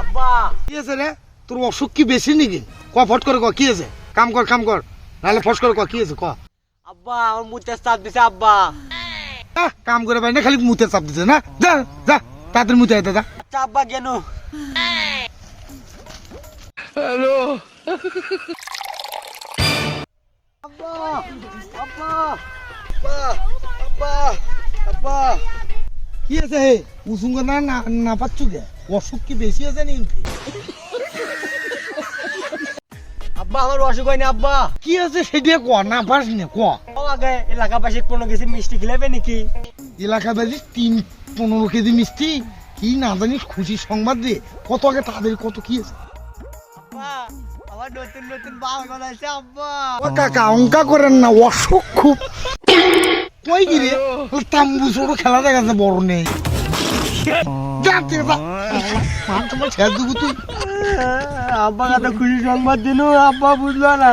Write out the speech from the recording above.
আব্বা। কি আছে রে? তোর অসুখ কি বেশি নাকি? ক ফট করে ক কি আছে? কাম কর কাম কর। নাহলে ফস করে ক কি আছে? ক। আব্বা আমার মুতে চাপ দিছে আব্বা। কাম করে পাই না খালি মুতে চাপ দিছে না? যা যা তাড়াতাড়ি মুতে আয় যা। আচ্ছা আব্বা কেন হ্যালো। আব্বা আব্বা আব্বা আব্বা। কি আছে হে? উসুঙ্গ না না পাচ্ছু কে? অসুখ কি বেশি আছে আব্বা আমার অসুখ হয়নি আব্বা। কি আছে সেটা ক না পাস না ক আগে এলাকা পাশে কোনো কিছু মিষ্টি খেলাবে নাকি? তিন পনেরো কেজি মিষ্টি কি না জানিস খুশি সংবাদ দিয়ে কত আগে তাদের কত কি আছে? আব্বা আমার নতুন নতুন আব্বা। ও কাকা অঙ্কা করেন না অসুখ খুব। কই গিরে তাম্বু ছোট খেলা দেখাচ্ছে বড় নেই। আব্বা কত খুশি সংবাদ দিনু আব্বা বুঝলো না।